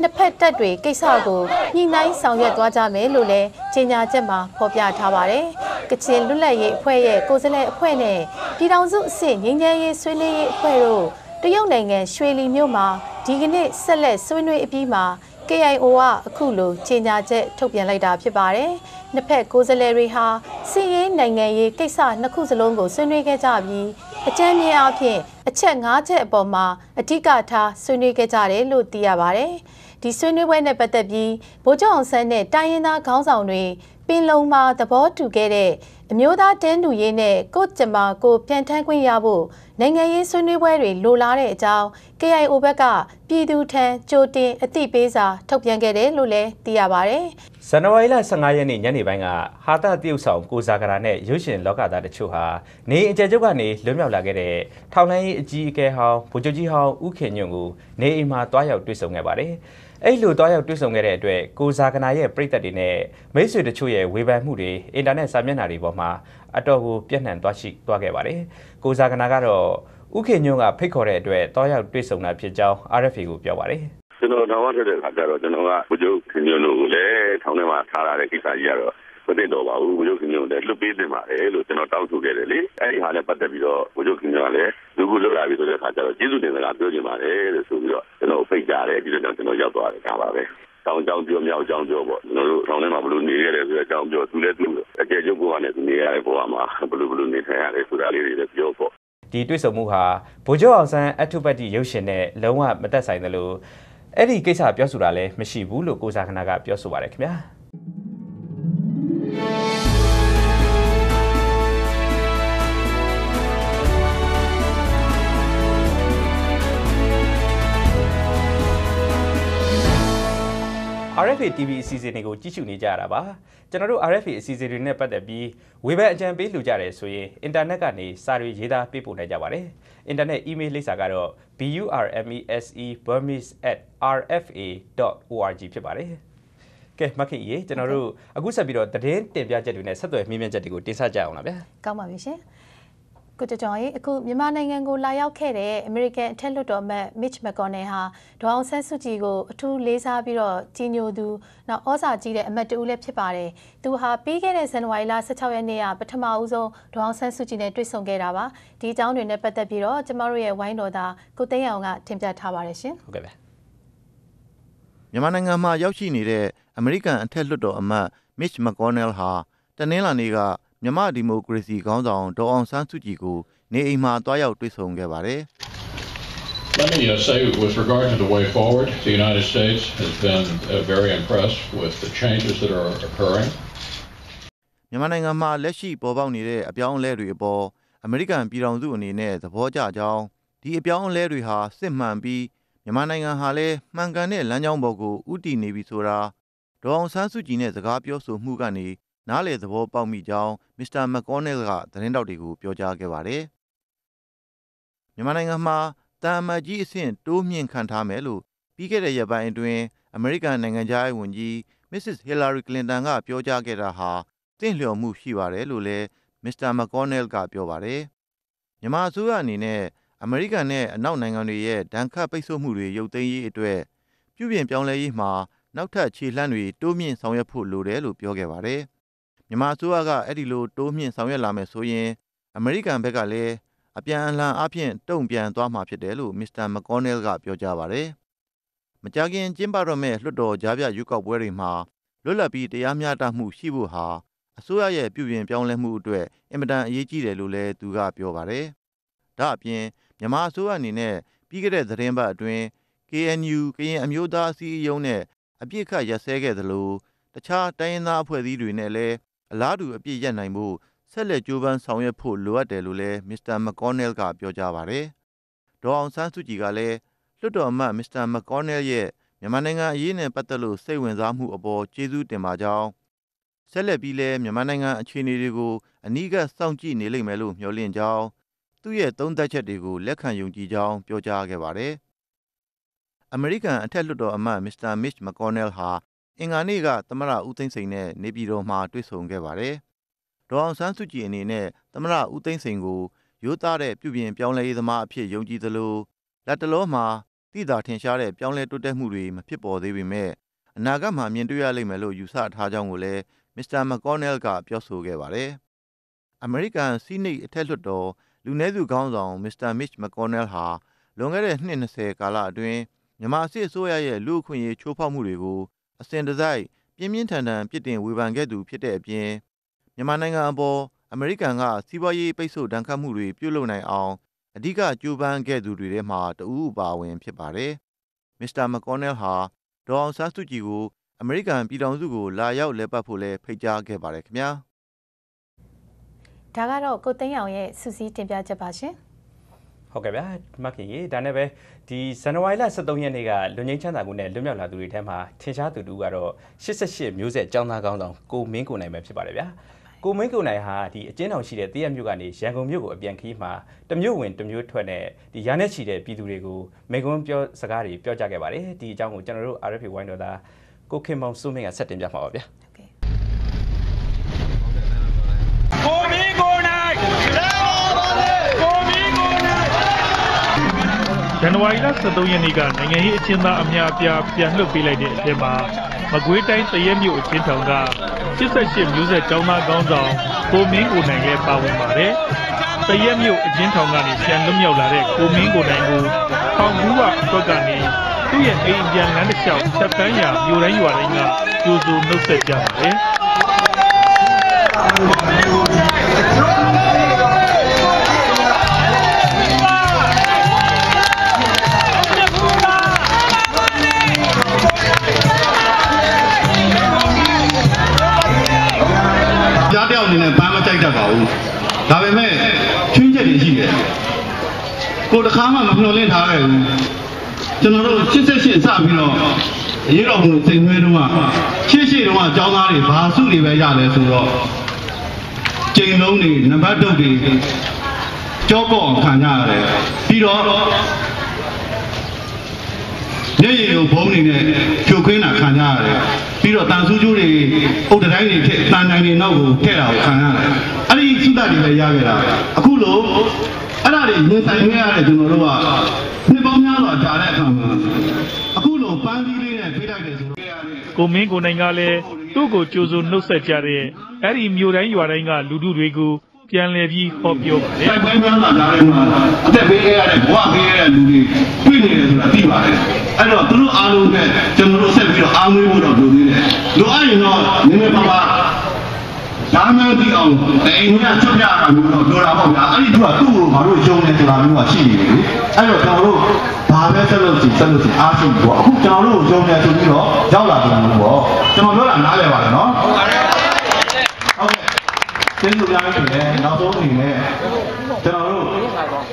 S2: နှစ်ဖက်တပ်တွေကိစ္စကိုညှိနှိုင်းဆောင်ရွက်သွားကြမယ်လို့လည်းကြေညာချက်မှာဖော်ပြထားပါတယ်။ကချင်လွတ်လပ်ရေးအဖွဲ့ရဲ့ကိုယ်စားလှယ်အဖွဲ့နဲ့ပြည်ထောင်စုအဆင့်ငြိမ်းချမ်းရေးဆွေးနွေးရေးအဖွဲ့တို့တရုတ်နိုင်ငံရွှေလီမြို့မှာ ဒီကနေ့ဆက်လက်ဆွေးနွေးအပြီးမှာ KIO ကအခုလိုကြေညာချက်ထုတ်ပြန်လိုက်တာဖြစ်ပါတယ်။နှစ်ဖက်ကိုယ်စားလှယ်တွေဟာစီးရေးနိုင်ငံရေးကိစ္စနှစ်ခုစလုံးကိုဆွေးနွေးခဲ့ကြပြီးအကြမ်းမြင်အဖြစ်အချက်၅ချက်အပေါ်မှာအဓိကထားဆွေးနွေးခဲ့ကြတယ်လို့သိရပါတယ်။ဒီဆွေးနွေးပွဲနဲ့ပတ်သက်ပြီးဗိုလ်ချုပ်အောင်ဆန်းနဲ့တိုင်းရင်းသားခေါင်းဆောင်တွေ ပင်လုံမှာသဘောတူခဲ့တဲ့အမျိုးသားတင်းတူရေးနဲ့ကိုကျမကိုပြန်ထမ်းခွင့်ရဖို့နိုင်ငံရေးဆွေးနွေးပွဲတွေလိုလားတဲ့အကြောင်း KIO ဘက်ကပြည်သူထံကြိုတင်အသိပေးစာထုတ်ပြန်ခဲ့တယ်လို့လည်းသိရပါဗျ။
S1: ဇန်နဝါရီလ15ရက်နေ့ညနေပိုင်းကဟာတာတရုတ်ဆောင်ကိုဇာကရာနဲ့ရုပ်ရှင်လောကသားတချို့ဟာနေအကြကျုပ်ကနေလွတ်မြောက်လာခဲ့တဲ့ထောင်လိုင်းရေးအကြီးအကဲဟောင်းဗိုလ်ချုပ်ကြီးဟောင်းဦးခင်ညွန့်ကိုနေအိမ်မှာတွားရောက်တွေ့ဆုံခဲ့ပါတယ်။ အဲ့လိုတွားရောက်တွေ့ဆုံခဲ့တဲ့အတွက်ကိုဇာကနာရဲ့ပြည်သက်တွေနဲ့မိတ်ဆွေတချို့ရဲ့ဝေဖန်မှုတွေအင်တာနက်စာမျက်နှာတွေပေါ်မှာအတော်ကိုပြန့်နှံ့သွားရှိသွားခဲ့ပါတယ်။ကိုဇာကနာကတော့ဥခင်ညွန့်ကဖိတ်ခေါ်တဲ့အတွက်တွားရောက်တွေ့ဆုံတာဖြစ်ကြောင်း RFA ကိုပြောပါတယ်။
S6: ကျွန်တော်တော့ဝတ်တဲ့အခါကျတော့ကျွန်တော်ကဘုချုပ်ခင်ညွန့်တို့ကိုလည်းထောင်းထဲမှာထားရတဲ့ကိစ္စကြီးကတော့ မသိတော့ပါဘူးဘုချုပ်ခင်ညွန့်လည်းလွတ်ပေးတင်ပါတယ်လို့ကျွန်တော်တောင်းဆိုခဲ့တယ်လေအဲ့ဒီဟာနဲ့ပတ်သက်ပြီးတော့ဘုချုပ်ခင်ညွန့်ကလည်းလူကူလွတ်လာပြီဆိုတဲ့အခါကျတော့ကျေးဇူးတင်စကားပြောချင်ပါတယ်လို့ဆိုပြီးတော့ကျွန်တော်ဖိတ်ကြတယ်ပြီးတော့ကျွန်တော်ရောက်သွားတယ်ဒါပါပဲတောင်းကြောင်းပြောမြောက်ကြောင်းပြောပေါ့ကျွန်တော်တို့ထောင်းထဲမှာဘလို့နေရတယ်ဆိုတဲ့အကြောင်းပြောသူလည်းသူအကျယ်ချုပ်ကိုကနေသူနေရတဲ့ဘဝမှာဘလို့ဘလို့နေထိုင်ရတယ်ဆိုတာလေးတွေလည်းပြောပေါ့
S1: ဒီတွေ့ဆုံမှုဟာဗိုလ်ချုပ်အောင်ဆန်းအထုပတ်တိရုပ်ရှင်နဲ့လုံးဝမတက်ဆိုင်သလိုအဲ့ဒီကိစ္စပြောဆိုတာလည်းမရှိဘူးလို့ကိုစာခနာကပြောဆိုပါတယ်ခင်ဗျာ RFA TV အစီအစဉ်တွေကိုကြည့်ရှုနေကြရတာပါကျွန်တော်တို့ RFA အစီအစဉ်တွေနဲ့ပတ်သက်ပြီးဝေဖန်အကြံပေးလူကြတယ်ဆိုရင်အင်တာနက်ကနေစာတွေရေးသားပေးပို့နိုင်ကြပါတယ်အင်တာနက် email လိပ်စာကတော့ burmese@rfa.org ဖြစ်ပါတယ်ကဲမခင်ရေကျွန်တော်တို့အခုဆက်ပြီးတော့သတင်းတင်ပြချက်တွေနဲ့ဆက်သွယ်မြင်းမြန်းချက်တွေကိုတင်ဆက်ကြအောင်လားဗျာ
S2: ကောင်းပါပြီရှင် ကိုကျော်ကျော်ရေအခုမြန်မာနိုင်ငံကိုလာရောက်ခဲ့တဲ့အမေရိကန်အထက်လွှတ်တော်အမတ် Mitch McConnell ဟာဒေါအောင်ဆန်းစုကြည်ကိုအထူးလေးစားပြီးတော့ကြီးညိုသူနောက်ဩဇာကြီးတဲ့အမတ်တူလည်းဖြစ်ပါတယ်။သူဟာပြီးခဲ့တဲ့ဇန်နဝါရီလ16ရက်နေ့ကပထမဦးဆုံးဒေါအောင်ဆန်းစုကြည်နဲ့တွေ့ဆုံခဲ့တာပါ။ဒီအကြောင်းတွေနဲ့ပတ်သက်ပြီးတော့ကျမတို့ရဲ့ဝိုင်းတော်သားကိုသိန်းအောင်ကတင်ပြထားပါတယ်ရှင်
S1: ဟုတ်ကဲ့ဗျာ
S7: မြန်မာနိုင်ငံမှာရောက်ရှိနေတဲ့အမေရိကန်အထက်လွှတ်တော်အမတ် Mitch McConnell ဟာတနင်္လာနေ့က မြန်မာဒီမိုကရေစီခေါင်းဆောင်ဒေါ်အောင်ဆန်းစုကြည်ကိုနေအိမ်မှာတွားရောက်တွေ့ဆုံခဲ့ပါတယ်
S8: Let me uh, say, with regard to the way forward, the United States has been uh, very impressed with the changes that are occurring.
S7: မြန်မာနိုင်ငံမှာလက်ရှိပေါ်ပေါက်နေတဲ့အပြောင်းအလဲတွေအပေါ်အမေရိကန်ပြည်ထောင်စုအနေနဲ့သဘောကျကြောင်းဒီအပြောင်းအလဲတွေဟာစစ်မှန်ပြီးမြန်မာနိုင်ငံဟာလည်းမှန်ကန်တဲ့လမ်းကြောင်းပေါ်ကိုဥတည်နေပြီဆိုတာဒေါ်အောင်ဆန်းစုကြည်နဲ့စကားပြောဆိုမှုကနေ နားလေသဘောပေါက်မိကြောင်းမစ္စတာမက်ကောနယ်ကသတင်းတောက်တွေကိုပြောကြားခဲ့ပါတယ်မြန်မာနိုင်ငံမှာတာအမတ်ကြီးအဆင့်တိုးမြင့်ခံထားမယ်လို့ပြီးခဲ့တဲ့ရက်ပိုင်းအတွင်းအမေရိကန်နိုင်ငံသားရေးဝန်ကြီး Mrs. Hillary Clinton ကပြောကြားခဲ့တာဟာတင့်လျော်မှုရှိပါတယ်လို့လည်းမစ္စတာမက်ကောနယ်ကပြောပါတယ်မြန်မာအစိုးရအနေနဲ့အမေရိကန်နဲ့အနောက်နိုင်ငံတွေရဲ့ဒဏ်ခတ်ပိတ်ဆို့မှုတွေရုပ်သိမ်းရေးအတွက်ပြုပြင်ပြောင်းလဲရေးမှာနောက်ထပ်ခြေလှမ်းတွေတိုးမြင့်ဆောင်ရွက်ဖို့လိုတယ်လို့ပြောခဲ့ပါတယ် မြန်မာအစိုးရကအဲ့ဒီလိုတိုးမြင့်ဆောင်ရွက်လာမယ်ဆိုရင် အမေရိကန်ဘက်ကလည်းအပြန်အလှန်အပြင်တုံ့ပြန်သွားမှာဖြစ်တယ်လို့ မစ္စတာမက်ကောနယ်ကပြောကြားပါတယ်။မကြာခင်ကျင်းပတော့မဲ့လွှတ်တော်ကြားပြရွေးကောက်ပွဲတွေမှာလွတ်လပ်ပြီးတရားမျှတမှုရှိဖို့ဟာအစိုးရရဲ့ပြုပြင်ပြောင်းလဲမှုအတွက်အင်မတန်အရေးကြီးတယ်လို့လည်းသူကပြောပါတယ်။ဒါအပြင်မြန်မာအစိုးရအနေနဲ့ပြီးခဲ့တဲ့သတင်းပတ်အတွင်း KNU ကရင်အမျိုးသားအစည်းအရုံးနဲ့အပြစ်ခတ်ရက်စဲခဲ့သလိုတခြားတိုင်းရင်းသားအဖွဲ့အစည်းတွေနဲ့လည်း အလားတူအပြစ်ရက်နိုင်မှုဆက်လက်ကြိုးပမ်းဆောင်ရွက်ဖို့လိုအပ်တယ်လို့လည်းမစ္စတာမက်ကောနယ်ကပြောကြားပါတယ်။ဒေါ်အောင်ဆန်းစုကြည်ကလည်းလွှတ်တော်အမတ်မစ္စတာမက်ကောနယ်ရဲ့မြန်မာနိုင်ငံအရေးနဲ့ပတ်သက်လို့စိတ်ဝင်စားမှုအပေါ်ကျေးဇူးတင်ပါကြောင်းဆက်လက်ပြီးလဲမြန်မာနိုင်ငံအခြေအနေတွေကိုအနီးကပ်စောင့်ကြည့်နေလိမ့်မယ်လို့မျှော်လင့်ကြောင်းသူ့ရဲ့သုံးသပ်ချက်တွေကိုလက်ခံယုံကြည်ကြောင်းပြောကြားခဲ့ပါတယ်။အမေရိကန်အထက်လွှတ်တော်အမတ်မစ္စတာမစ်မက်ကောနယ်ဟာ အင်္ဂါနေ့ကသမရဦးသိန်းစိန်နဲ့နေပြည်တော်မှာတွေ့ဆုံခဲ့ပါတယ်။ဒေါအောင်ဆန်းစုကြည်အနေနဲ့သမရဦးသိန်းစိန်ကိုရိုးသားတဲ့ပြုပြင်ပြောင်းလဲရေးသမားအဖြစ်ယုံကြည်သလိုလက်တလုံးမှာတိသာထင်ရှားတဲ့ပြောင်းလဲတိုးတက်မှုတွေမဖြစ်ပေါ်သေးပေမဲ့အနာဂတ်မှာမြင်တွေ့ရလိမ့်မယ်လို့ယူဆထားကြောင်းကိုလည်းမစ္စတာမက်ကောနယ်ကပြောဆိုခဲ့ပါတယ်။အမေရိကန်စီးနိတ်အထက်လွှတ်တော်လူနည်းစုခေါင်းဆောင်မစ္စတာမစ်မက်ကောနယ်ဟာလွန်ခဲ့တဲ့နှစ်20ကာလအတွင်းမြန်မာစစ်အစိုးရရဲ့လူ့အခွင့်အရေးချိုးဖောက်မှုတွေကို အစဉ်တစိုက်ပြင်းပြင်းထန်ထန်ပြစ်တင်ဝေဖန်ခဲ့သူဖြစ်တဲ့အပြင်မြန်မာနိုင်ငံအပေါ်အမေရိကန်ကစီးပွားရေးပိတ်ဆို့ဒဏ်ခတ်မှုတွေပြုလုပ်နိုင်အောင်အဓိကကြိုးပမ်းခဲ့သူတွေထဲမှာတဦးအပါအဝင်ဖြစ်ပါတယ်။မစ္စတာမက်ကော်နယ်ဟာဒေါ်အောင်ဆန်းစုကြည်ကိုအမေရိကန်ပြည်ထောင်စုကိုလာရောက်လည်ပတ်ဖို့လဲဖိတ်ကြားခဲ့ပါတယ်ခင်ဗျာ
S2: ဒါကတော့ကိုသိန်းအောင်ရဲ့စူးစီးတင်ပြချက်ပါရှင်
S1: ဟုတ်ကဲ့ဗျာမခင်ကြီးဒါနဲ့ပဲဒီဇန်နဝါရီလ23ရက်နေ့ကလွန်ငင်းချမ်းသာမှုနဲ့လွတ်မြောက်လာသူတွေထဲမှာထင်ရှားသူတူကတော့88မျိုးဆက်ចောင်းသားကောင်းဆောင်ကိုမင်းကိုနိုင်ပဲဖြစ်ပါတယ်ဗျာကိုမင်းကိုနိုင်ဟာဒီအကျဉ်းထောင်ရှိတဲ့တရက်မြို့ကနေရန်ကုန်မြို့ကိုအပြန်ခီးမှာတမျိုးဝင်တမျိုးထွက်နဲ့ဒီရန်နဲ့ချီတဲ့ပြည်သူတွေကိုမိကွန်းပြောစကားတွေပြောကြခဲ့ပါတယ်ဒီအကြောင်းကိုကျွန်တော်တို့ RFA ဝိုင်းတော်သားကိုခင်မောင်စိုးမင်းကဆက်တင်ပြမှာပါဗျာ
S9: ဇန်နဝါရီလ23ရက်နေ့ကနိုင်ငံရေးအကျဉ်းသားအများအပြားပြန်လွှတ်ပေးလိုက်တဲ့အထက်မှာမကွေးတိုင်းတရဲမြို့အချင်းထောင်က88မျိုးဆက်ကျောင်းသားကောင်းဆောင်ကိုမင်းကိုနိုင်လည်းပါဝင်ပါတယ်။တရဲမြို့အချင်းထောင်ကနေပြန်လွတ်မြောက်လာတဲ့ကိုမင်းကိုနိုင်ကိုထောင်ကူးကအထွက်ကနေသူ့ရဲ့အိမ်ပြန်လမ်းတစ်လျှောက်ချက်တန်းရာမြို့တိုင်းရွာတိုင်းကကြိုးစိုးနှုတ်ဆက်ကြပါတယ်
S10: ကိုတခါမှမမျှော်လင့်ထားခဲ့ဘူးကျွန်တော်တို့88စပြီးတော့အရေးတော်ပုံစိတ်နှွေးတုန်းကရှေ့ရှေ့တုန်းကအကြောင်းသားတွေဘာစုတွေပဲရတယ်ဆိုတော့ကျိန်လုံးတွေနံပါတ်တုတ်တွေကြောကော့ခံကြရတယ်ပြီးတော့ညရည်ကိုဘုံနေနဲ့ဖြိုခွင်းတာခံကြရတယ်ပြီးတော့တန်ဆူးကျိုးတွေအုတ်တိုင်းတွေထက်တန်တိုင်းတွေနောက်ကိုထည့်တာကိုခံရတယ်အဲ့ဒီသုဒ္ဓတွေလည်းရခဲ့တာအခုလို့အဲ့ဒါ တွေရင်ဆိုင်ခဲ့ရတဲ့ကျွန်တော်တို့ကနှစ်ပေါင်းများစွာကြာတဲ့အခါမှာအခုလို့ပန်းသီးလေးနဲ့ဖိလိုက်တယ်ဆိုတော့
S9: ကိုမင်းကိုနိုင်ကလည်းသူ့ကိုကြိုးစိုးနှုတ်ဆက်ကြတဲ့အဲ့ဒီမြို့တိုင်းရွာတိုင်းကလူထုတွေကိုပြန်လည်ပြီးဟောပြောပါတယ်။
S10: တိုက်ပွဲများစွာကြားထဲမှာအသက်ပေးခဲ့ရတဲ့ဘဝပေးခဲ့ရတဲ့လူတွေတွေ့နေတယ်ဆိုတာသိပါတယ်။အဲ့တော့သူတို့အားလုံးပဲကျွန်တော်တို့ဆက်ပြီးတော့အားမွေးဖို့တော့လိုသေးတယ်။လိုအပ်ရင်တော့နည်းနည်းပါးပါး ဒါမှမသိအောင်အိမ်ကချွတ်ပြတာမျိုးတော့လိုတာပေါ့ဗျာအဲ့ဒီသူကသူ့ကိုငါတို့ယုံနေဆိုတာမျိုးကရှိနေတယ်လေအဲ့တော့ကျွန်တော်တို့ဘာပဲဆက်လို့စီဆက်လို့စီအားရှိပေါ့အခုကျွန်တော်တို့ယုံနေဆိုပြီးတော့ရောက်လာပြန်လို့ပေါ့ကျွန်တော်ပြောတာနားလည်ပါတယ်နော်ဟုတ်ပါတယ်ဟုတ်ကဲ့ကျေးဇူးများကြီးတယ်နောက်ဆုံးအနေနဲ့ကျွန်တော်တို့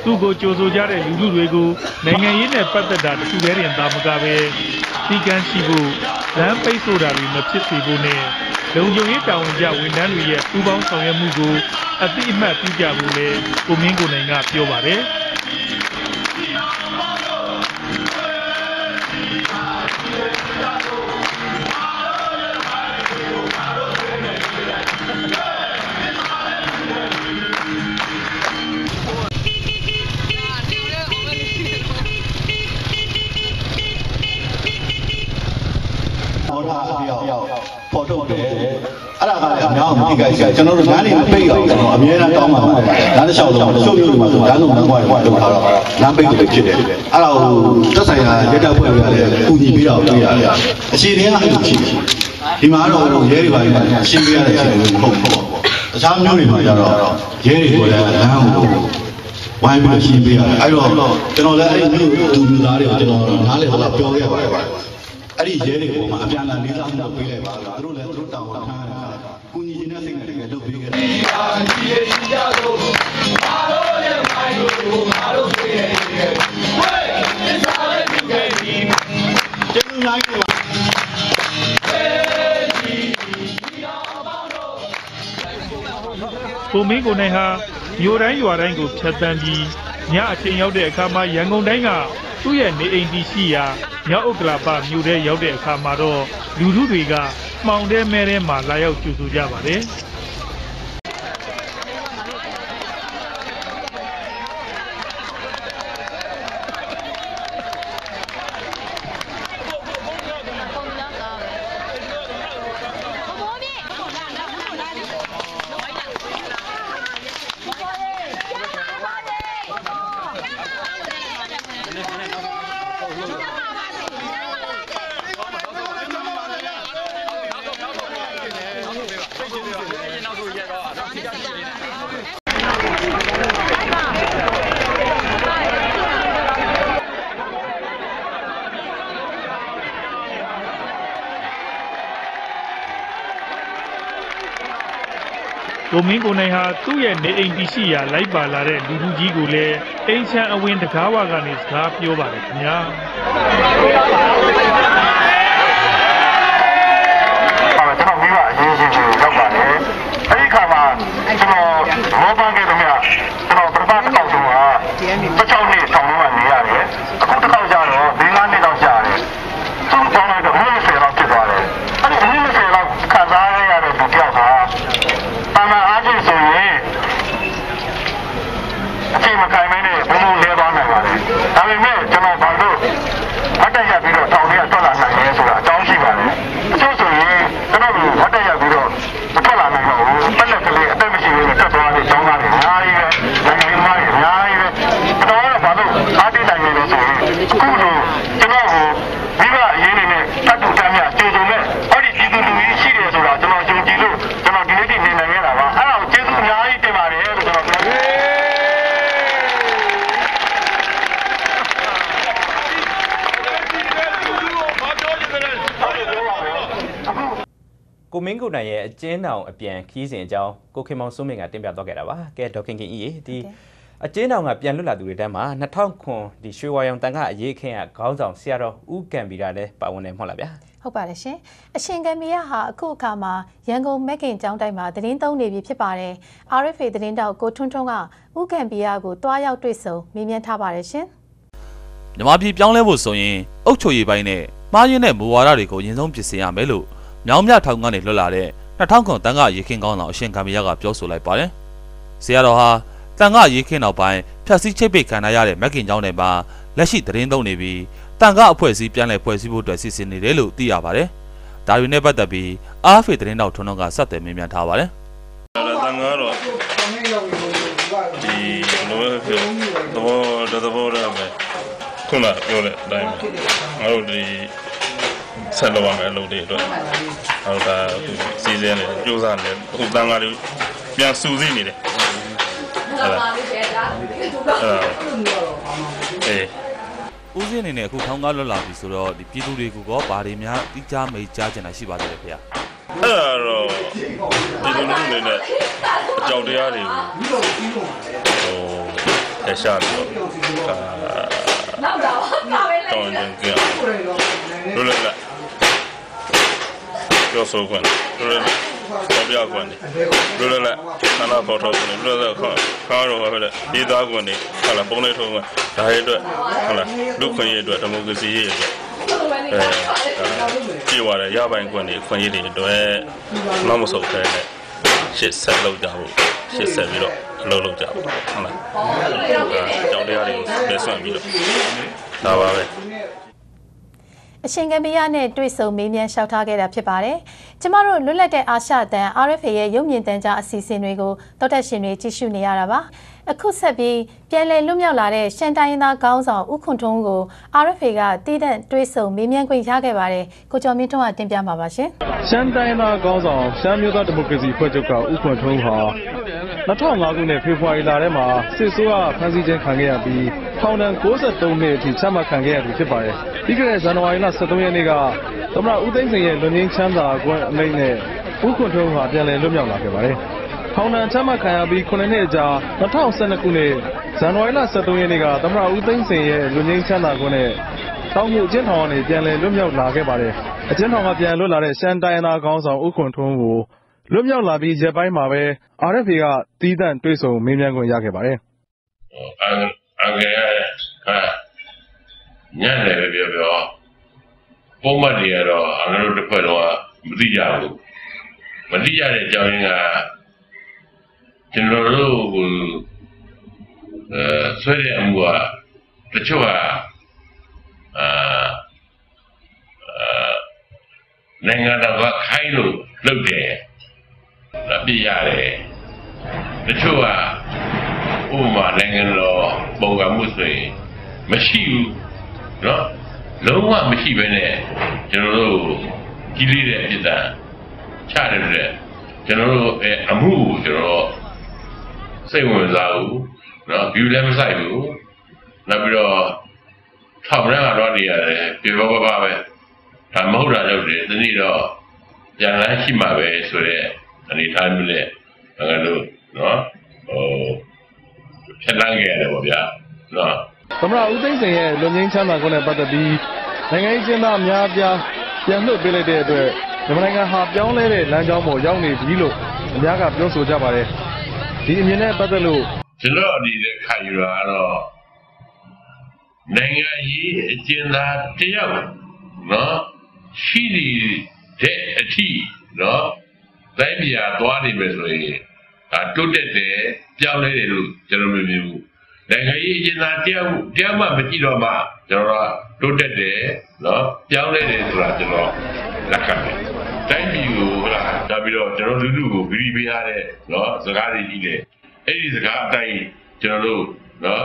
S9: သူ့ကိုကြိုဆိုကြတဲ့လူထုတွေကိုနိုင်ငံရေးနဲ့ပတ်သက်တာတခုတည်းတင်သာမကပဲစီကန်းရှိဖို့လမ်းပိတ်ဆို့တာတွေမဖြစ်စေဖို့နဲ့ လုံခြုံရေးတာဝန်ကျဝန်ထမ်းတွေရဲ့ပူးပေါင်းဆောင်ရွက်မှုကိုအတိအမှတ်ပြုကြဖို့လည်းကိုမင်းကိုနိုင်ကပြောပါတယ်
S10: ပေါ်ထုတ်တယ်အဲ့ဒါကလ ည်းအများကြီးမသိကြဘူးကျွန်တော်တို့လမ်းတွေမပိတ်အောင်ကျွန်တော်အများအားတောင်းပါပါတယ်လမ်းတစ်လျှောက်လုံးရှုပ်ရှုပ်မှာဆိုလမ်းလုံးလမ်းကွာတွေလုပ်ထားတော့လမ်းပိတ်တွေဖြစ်တယ်အဲ့ဒါကိုသက်ဆိုင်ရာရက်တပ်ဖွဲ့တွေကလည်းကူညီပေးတော့တွေ့ရတယ်အခြေအနေကအဲ့လိုဖြစ်ဒီမှာတော့ရဲတွေပါနေရှင်းပြရတဲ့အခြေအနေမျိုးမဟုတ်ဘူးတခြားမျိုးတွေမှာကျတော့ရဲတွေကိုလည်းလမ်းကိုဝိုင်းပြီးရှင်းပြရတယ်အဲ့တော့ကျွန်တော်လည်းအဲ့ဒီမျိုးသူလူသားတွေကိုကျွန်တော်နားလည်တော့ပြောခဲ့ပါတယ်အဲ့ဒီရဲတွေပေါ်မှာအပြန်အလှန်လေးစားမှုပေးလိုက်ပါလားသူတို့လည်းသူတို့တောင်းတာ ကဲဒီကျေးဇူးများကြီးပါ
S9: ကိုမင်းကိုနိုင်ဟာမြို့တိုင်းရွာတိုင်းကိုဖြတ်တန်းပြီးညအချိန်ရောက်တဲ့အခါမှာရန်ကုန်တိုင်းကသူ့ရဲ့နေအိမ်တီရှိရာမြောက်ဥက္ကလာပမြို့ထဲရောက်တဲ့အခါမှာတော့လူထုတွေကမှောင်တဲမဲထဲမှာလာရောက်ကြိုဆိုကြပါတယ်။ ကိုမင်းကိုနိုင်ဟာ သူ့ရဲ့နေအိမ်တရှိရာ လိုက်ပါလာတဲ့ လူလူကြီးကိုလည်း အိမ်ချမ်းအဝင်တကားဝကနေ စကားပြောပါတယ်ခင်ဗျာ
S5: ကျွန်တော်မိဘအရေးကြီးကြီးရောက်ပါတယ်အဲ့ဒီခါမှာကျွန်တော်ဘောပန်းခဲ့တဲ့မြတ်ကျွန်တော်ပထမတစ်ခေါက်ဆုံးကတစ်ချောင်းနှစ်ဆောင်လုံးကနေရတယ်အခုတစ်ခေါက်ကျတော့၄၅နှစ်လောက်ကြာတယ်သူ့ပေါင်းလိုက်တော့20လောက်ဖြစ်သွားတယ်အဲ့ဒီ20လောက်ခံစားရတဲ့လူတစ်ယောက်ကတာမန်အားဖြင့်ဆိုရင်အချိန်မခိုင်မင်းနဲ့ဘုံဘုံလဲသွားနိုင်ပါတယ်ဒါပေမဲ့ကျွန်တော်ဘာလို့မတက်ရပြီးတော့ထောင်ထဲကထွက်လာနိုင်လဲဆိုတာအကြောင်းရှိပါတယ်အချို့ဆိုရင်ကျွန်တော်တို့မတက်ရပြီးတော့မထွက်လာနိုင်တော့ဘူးတက်လက်ကလေးအသက်မရှိဘူးနဲ့ထွက်သွားတဲ့ကျောင်းသားတွေအများကြီးပဲနိုင်ငံရေးသမားတွေအများကြီးပဲကျွန်တော်ကတော့ဘာလို့အားတိနိုင်နေလဲဆိုရင်အခုလိုကျွန်တော်ကိုမိဘအရေးနေနဲ့တတ်တူတမ်းမြကြိုးစုံနဲ့ဟောဒီဒီလူလူကြီးရှိတယ်ဆိုတာကျွန်တော်ယုံကြည်လို့ကျွန်တော်ဒီနေ့ဒီနေနိုင်ရတာပါအဲ့ဒါကိုကျေးဇူးအများကြီးတင်ပါတယ်လို့ကျွန်တော်ပြောချင်ပါတယ်
S1: ကိုမင်းကိုနိုင်ရဲ့အကျဉ်းတောင်အပြန်ခီးစဉ်အကြောင်းကိုခင်မောင်စိုးမင်းကတင်ပြတော့ခဲ့တာပါကဲဒေါက်ခင်ခင်ကြီးဒီအကျဉ်းတောင်ကပြန်လွတ်လာသူတွေတန်းမှာ2000ခွန်ဒီရွှေဝါရောင်တန်ကအရေးခင်းကခေါင်းဆောင်ဆရာတော်ဦးကံပီတာလည်းပါဝင်နေမဟုတ်လားဗျာ
S2: ဟုတ်ပါတယ်ရှင်အရှင်ကံမီယာဟာအခုအခါမှာရန်ကုန်မက်ကင်ကျောင်းတိုင်းမှာသတင်းသုံးနေပြီဖြစ်ပါတယ် RFA သတင်းတောက်ကိုထွန်းထွန်းကဥကံပီယာကိုတွားရောက်တွေ့ဆုံမေးမြန်းထားပါတယ်ရှင်
S11: မြန်မာပြည်ပြောင်းလဲဖို့ဆိုရင်အုပ်ချုပ်ရေးပိုင်းနဲ့မှားယွင်းတဲ့မူဝါဒတွေကိုအရင်ဆုံးပြင်ဆင်ရမယ်လို့ မြောင်မြထောင်ကနေလွတ်လာတဲ့2000ခုတန်ခရေခင်းကောင်းဆောင်အရှင်ကံမရကပြောဆိုလိုက်ပါတယ်။ဆရာတော်ဟာတန်ခရေခင်းနောက်ပိုင်းဖြတ်စည်းချိတ်ပိတ်ခံရတဲ့မက်ကင်ကျောင်းတွေမှာလက်ရှိသတင်းသုံးနေပြီးတန်ခအဖွဲ့အစည်းပြန်လည်ဖွဲ့စည်းဖို့အတွက်စီစဉ်နေတယ်လို့သိရပါတယ်။ဒါတွေနဲ့ပတ်သက်ပြီးအားဖေသတင်းတော်ထွန်းတော်ကဆက်သွယ်မေးမြန်းထားပါတယ်
S12: တန်ကတော့ဒီလိုပဲဖြစ်တော့တော့တော့ရမယ်ခုနပြောတဲ့အတိုင်းပဲငါတို့ဒီ ဆက်လုပ်ရမယ်အလုပ်တွေအတွက်ဟောဒါစီစဉ်နေကြိုးစားနေအခုတန်ကလေးပြန်စူးစီးနေတယ်ဟုတ်လားအဲ့ဒါအေး။
S11: ဦးစင်းအနေနဲ့အခုထောင်ကားလွတ်လာပြီဆိုတော့ဒီပြည်သူတွေကရောဘာတွေများတိကျမိတ်ကြားကျင်တာရှိပါသေးတယ်ခင်ဗျာ။
S12: အဲ့ဒါတော့ဒီလိုလိုနေနဲ့အကြောင်းတရားတွေကိုဟိုရရှာပြီးတော့အာနောက်တော့ပါပဲလေတောင်းကြကြလို့လည်း ပြောဆိုခွင့်လို့လည်းပေါ်ပြခွင့်လို့လည်းဆန္ဒပေါ်ထုတ်ခွင့်လို့လည်းခါခါတော့ပဲလေဒီသားခွင့်နေဟာလာပုံလေးထုံးခွင့်ဒါရဲ့အတွက်ဟာလာလူခွင့်ရေးအတွက်ဒီမိုကရေစီရေးအတွက်အဲပြေဝရရပိုင်ခွင့်တွေခွင့်ရေးတွေအတွက်နောက်မဆုတ်ခဲနဲ့ရှစ်ဆက်လောက်ကြဖို့ရှစ်ဆက်ပြီးတော့အလုပ်လုပ်ကြဖို့ဟုတ်လားကြောင်တရားတွေကိုပြဆွန့်ပြီးတော့ဒါပါပဲ
S2: အရှင်ကံမီယာနဲ့တွေ့ဆုံမေးမြန်းလျှောက်ထားခဲ့တာဖြစ်ပါတယ်။ကျမတို့လွတ်လပ်တဲ့အာရှတန် RFA ရဲ့ရုပ်မြင်သံကြားအစီအစဉ်တွေကိုတောတက်ရှင်တွေကြည့်ရှုနေရတာပါ။အခုဆက်ပြီးပြန်လည်လွတ်မြောက်လာတဲ့ရှန်တိုင်းရင်းသားခေါင်းဆောင်ဦးခွန်ထွန်းကို RFA ကတည်တဲ့တွေ့ဆုံမေးမြန်းခွင့်ရခဲ့ပါတယ်။ကိုကျော်မင်းထွန်းကတင်ပြပါပါရှင်။
S9: ရှမ်းတိုင်းသားကောင်းဆောင်ရှမ်းမျိုးသားဒီမိုကရေစီဖွဲ့ချုပ်ကဥခွန်ထုံးဟာ2005ခုနှစ်ဖေဖော်ဝါရီလထဲမှာစစ်ဆိုးကဖမ်းဆီးခြင်းခံခဲ့ရပြီးထောင်ဒဏ်63နှစ်အထိချမှတ်ခံခဲ့ရသူဖြစ်ပါတယ်။ ပြီးခဲ့တဲ့ဇန်နဝါရီလ23ရက်နေ့ကသမ္မတဦးသိန်းစိန်ရဲ့လွန်ငင်းချမ်းသာခွင့်အမိန့်နဲ့ဥခွန်ထုံးဟာပြန်လည်လွတ်မြောက်လာခဲ့ပါတယ်။ထောင်ဒဏ်ချမှတ်ခံရပြီး9နှစ်အကြာ2012ခုနှစ်ဇန်နဝါရီလ23ရက်နေ့ကသမ္မတဦးသိန်းစိန်ရဲ့လွန်ငင်းချမ်းသာခွင့်နဲ့တောင်မှုအကျဉ်းထောင်ကနေပြန်လည်လွတ်မြောက်လာခဲ့ပါတယ်။အကျဉ်းထောင်ကပြန်လွတ်လာတဲ့ရှမ်းတိုင်းရင်းသားခေါင်းဆောင်ဦးခွန်ထွန်းကိုလွတ်မြောက်လာပြီးရက်ပိုင်းမှာပဲ RFA ကတီးတန့်တွေ့ဆုံမေးမြန်းခွင့်ရခဲ့ပါတယ်
S12: အန်အန်က ယ်ဟာညနေပဲပြောပြောပုံမှန်တွေကတော့အငါတို့တစ်ဖက်တော့မသိကြဘူးမသိကြတဲ့အကြောင်းရင်းကကျွန်တော်တို့ကိုအဲဆွဲတဲ့အမှုကတချို့ကအာအာနိုင်ငံတော်ကခိုင်းလို့လုပ်တယ်အပြစ်ရတယ်တချို့ကဥပမာနိုင်ငံတော်ပုံကမှုဆိုရင်မရှိဘူး နော်လုံးဝမရှိဘဲနဲ့ကျွန်တော်တို့ကြီးလေးတဲ့အဖြစ်သာချရတယ်တဲ့ကျွန်တော်တို့အမှုကိုကျွန်တော်စိတ်ဝင်စားဘူးနော် view လည်းမဆိုင်ဘူးနောက်ပြီးတော့ထောင်ရကတော့နေရတယ်ပြေပပပပဲဒါမဟုတ်တာလုပ်တယ်ဒီနေ့တော့ပြန်လာရှိမှာပဲဆိုတော့အနေထားမျိုးနဲ့ငါတို့နော်ဟိုဖြတ်လန်းခဲ့ရတယ်ပေါ့ဗျာနော်
S13: သမရဦးသိန်းစိန်ရဲ့ လွန်ငင်းချမ်းသာခွင့်နဲ့ ပတ်သက်ပြီး နိုင်ငံရေးကျင်းသားအများအပြား ပြန်လွှတ်ပေးလိုက်တဲ့အတွက် မြန်မာနိုင်ငံဟာ ပြောင်းလဲတဲ့လမ်းကြောင်းပေါ် ရောက်နေပြီလို့ အများက ပြောဆိုကြပါတယ် ဒီအမြင်နဲ့ပတ်သက်လို့
S12: ကျွန်တော်အနေနဲ့ ခံယူတာကတော့ နိုင်ငံရေးအကျဉ်းသားတယောက်နော်ရှိတဲ့အထီးနော်တိုင်းပြည်ဟာ သွားနေမယ်ဆိုရင်ဒါတိုးတက်တယ် ပြောင်းလဲတယ်လို့ ကျွန်တော် မမြင်ဘူး နိုင်ငံရေးအကျဉ်းသားတယောက်တယောက်မှမကြည့်တော့မှကျွန်တော်ကတိုးတက်တယ်နော်ပြောင်းလဲတယ်ဆိုတာကျွန်တော်လက်ခံတယ်တိုင်းပြည်ကိုဟလာဒါပြီးတော့ကျွန်တော်လူလူကိုဗီဒီပေးရတဲ့နော်စကားတွေကြီးတယ်အဲ့ဒီစကားအတိုင်းကျွန်တော်တို့နော်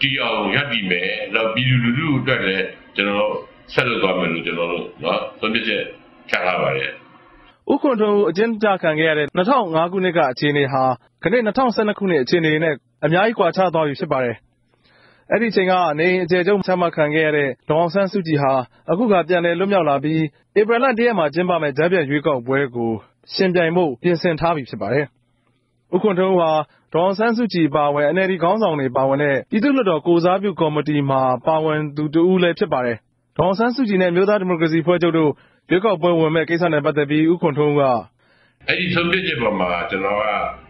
S12: တီအောင်ရပ်ပြီးမယ်နောက်ပြည်သူလူထုအတွက်လည်းကျွန်တော်ဆက်လုပ်သွားမယ်လို့ကျွန်တော်တို့နော်သုံးပြချက်ချထားပါတယ်
S13: ဥက္ကွန်ထုံအကျဉ်းချခံခဲ့ရတဲ့2005ခုနှစ်ကအခြေအနေဟာခဏ2012ခုနှစ်အခြေအနေနဲ့ အများကြီးကွာခြားသွားပြီဖြစ်ပါတယ်။အဲ့ဒီအချိန်ကနေအကျယ်ကျုံချမှတ်ခံခဲ့ရတဲ့ဒေါအောင်ဆန်းစုကြည်ဟာအခုကပြန်လည်လွတ်မြောက်လာပြီးဧပြီလ1ရက်မှာကျင်းပမယ့်ဂျာပြတ်ရွေးကောက်ပွဲကိုရှင်ပြိုင်ဖို့ပြင်ဆင်ထားပြီဖြစ်ပါတယ်။ဥက္ကွန်ထုံဟာဒေါအောင်ဆန်းစုကြည်ပါဝင် NLD ခေါင်းဆောင်တွေပါဝင်တဲ့ပြည်သူ့လွှတ်တော်ကိုစားပြုကော်မတီမှာပါဝင်သူတဦးလည်းဖြစ်ပါတယ်။ဒေါအောင်ဆန်းစုကြည်နဲ့မျိုးသားဒီမိုကရေစီဖွဲ့ချုပ်တို့ရွေးကောက်ပွဲဝင်မဲ့ကိစ္စနဲ့ပတ်သက်ပြီးဥက္ကွန်ထုံက
S12: အဲ့ဒီဆုံးဖြတ်ချက်ပေါ်မှာကျွန်တော်က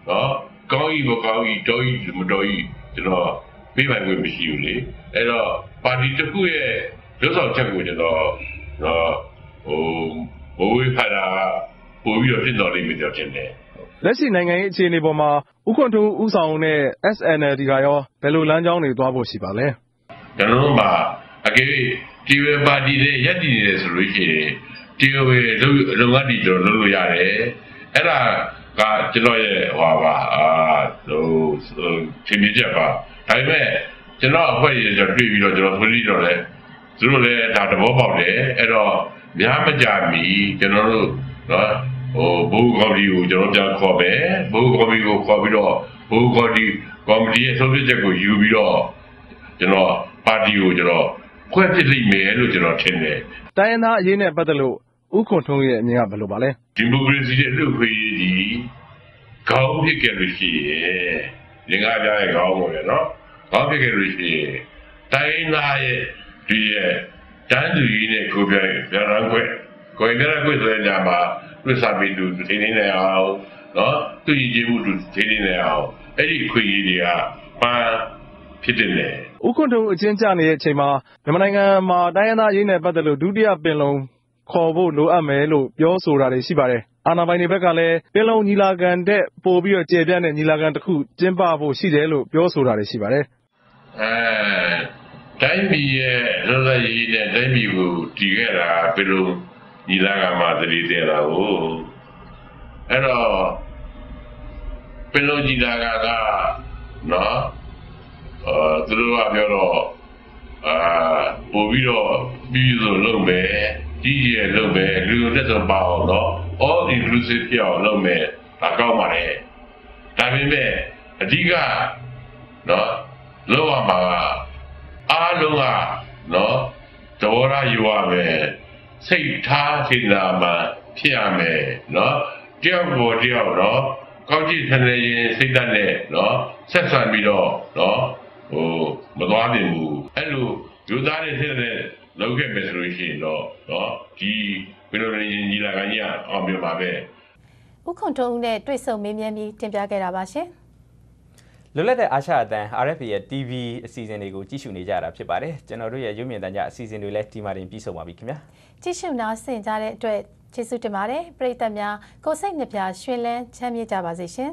S12: နော် ကောင်းကြီးမကောင်းကြီးတောကြီးမတော်ကြီးကျွန်တော်ပြေးပိုင်ခွင့်မရှိဘူးလေအဲ့တော့ပါတီတစ်ခုရဲ့လွတ်ဆောင်ချက်ကိုကျွန်တော်နော်ဟိုဘိုးဝေးဖတ်တာကပို့ပြီးတော့ဖြစ်တော်လိမ့်မယ်ကြောက်တင်တယ်
S13: လက်ရှိနိုင်ငံရေးအခြေအနေပေါ်မှာဥက္ကွန်ထုဥဆောင်တဲ့ SNLD ကရောဘယ်လိုလမ်းကြောင်းတွေသွားဖို့ရှိပါလဲ
S12: ကျွန်တော်တို့မှာအကယ်၍ဒီဝေပါတီတွေရက်တည်နေတယ်ဆိုလို့ရှိရင်ဒီဝေလုံလုံငန်းတီကျွန်တော်လုပ်လို့ရတယ်အဲ့ဒါ ကကျွန်တော်ရဲ့ဟောပါအာဟိုသင်ပြချက်ပါဒါပေမဲ့ကျွန်တော်အဖွဲ့ရကျွန်တော်တွေ့ပြီးတော့ကျွန်တော်ဆွေးနွေးတော့လဲသူတို့လည်းဒါသဘောပေါက်တယ်အဲ့တော့များမကြမီကျွန်တော်တို့နော်ဟိုဘူကော်ဒီကိုကျွန်တော်ပြန်ခေါ်မယ်ဘူကော်ဒီကိုခေါ်ပြီးတော့ဘူကော်ဒီကော်မတီရဲ့ဆုံးဖြတ်ချက်ကိုယူပြီးတော့ကျွန်တော်ပါတီကိုကျွန်တော်ခွဲဖြစ်လိမ့်မယ်လို့ကျွန်တော်ထင်တယ်
S13: တိုင်းရင်းသားအရေးနဲ့ပတ်သက်လို့ဥက္ကွန်ထုံရဲ့အမြင်ကဘယ်လိုပါလဲ
S12: ဒီမိုကရေစီရဲ့လူ့ခွေရေးကြီးခေါင်းဖြစ်ခဲ့လို့ရှိရင်လင်္ကာပြရဲ့ခေါင်းပေါ့လေနော်ခေါင်းဖြစ်ခဲ့လို့ရှိရင်တိုင်းသားရဲ့ဒီရဲ့တန်းသူကြီးနဲ့ကိုပြိုင်ပြန်ရခွင့်ကိုယ်ပြရခွင့်ဆိုတဲ့ညမှာသူစာပေသူထိနေနေအောင်နော်သူရည်ကြည်မှုသူထိနေနေအောင်အဲ့ဒီခွေရေးတွေကပန်းဖြစ်တယ်လေ
S13: ဥက္ကွန်ထုံအချင်းချနေတဲ့အချိန်မှာမြန်မာနိုင်ငံမှာတိုင်းရင်းသားအရေးနဲ့ပတ်သက်လို့ဒုတိယပင်လုံ ခေါ်ဖို့လိုအပ်မယ်လို့ ပြောဆိုတာတွေရှိပါတယ် အာဏာပိုင်တွေဘက်ကလည်း ပင်လုံညီလာခံတဲ့ပို့ပြီးတော့ ကျေပြန့်တဲ့ ညီလာခံတစ်ခု ကျင်းပဖို့ရှိတယ်လို့ ပြောဆိုတာတွေရှိပါတယ်
S12: အဲတိုင်းပြည်ရဲ့လွတ်လပ်ရေးနဲ့ တိုင်းပြည်ကိုတည်ခဲ့တာဘယ်လိုညီလာခံမှာတည်တယ်လားကိုအဲ့တော့ဘယ်လိုညီလာခံကနော်အာသူတို့ကပြောတော့အာပို့ပြီးတော့ ပြီးဆိုလုပ်မယ် ကြီးရလုပ်မယ်လူလူတက်ဆုံးပါအောင်နော် all inclusive ဖြစ်အောင်လုပ်မယ်ဒါကောင်းပါတယ်ဒါပေမဲ့အဓိကနော်လောက်ရမှာကအားလုံးကနော်သဘောထားယူရမယ်စိတ်ထားစေနာမှဖြစ်ရမယ်နော်တယောက်ပေါ်တယောက်နော်ကောင်းကြည့်ထနေရင်စိတ်ဓာတ်နဲ့နော်ဆက်ဆံပြီးတော့နော်ဟိုမသွားနိုင်ဘူးအဲ့လိုယူသားတဲ့ဖြစ်တဲ့ လောက်ခဲ့မယ်ဆိုလို့ရှိရင်တော့နော်ဒီဘယ်လိုလဲညီလာခံကြီးအောင်ပြပါပဲ
S2: ဥက္ကွန်ထုံနဲ့တွေ့ဆုံမေးမြန်းပြီးတင်ပြခဲ့တာပါရှင်
S1: လွတ်လပ်တဲ့အာရှအသံ RFA ရဲ့ TV အစီအစဉ်တွေကိုကြည့်ရှုနေကြတာဖြစ်ပါတယ်ကျွန်တော်တို့ရဲ့ရုပ်မြင်သံကြားအစီအစဉ်တွေလည်းဒီမှာတင်ပြဆုံးပါပြီခင်ဗျာ
S2: ကြည့်ရှုနားဆင်ကြတဲ့အတွက်ကျေးဇူးတင်ပါတယ်ပရိသတ်များကိုယ်စိတ်နှပြရွှင်လန်းချမ်းမြေ့ကြပါစေရှင်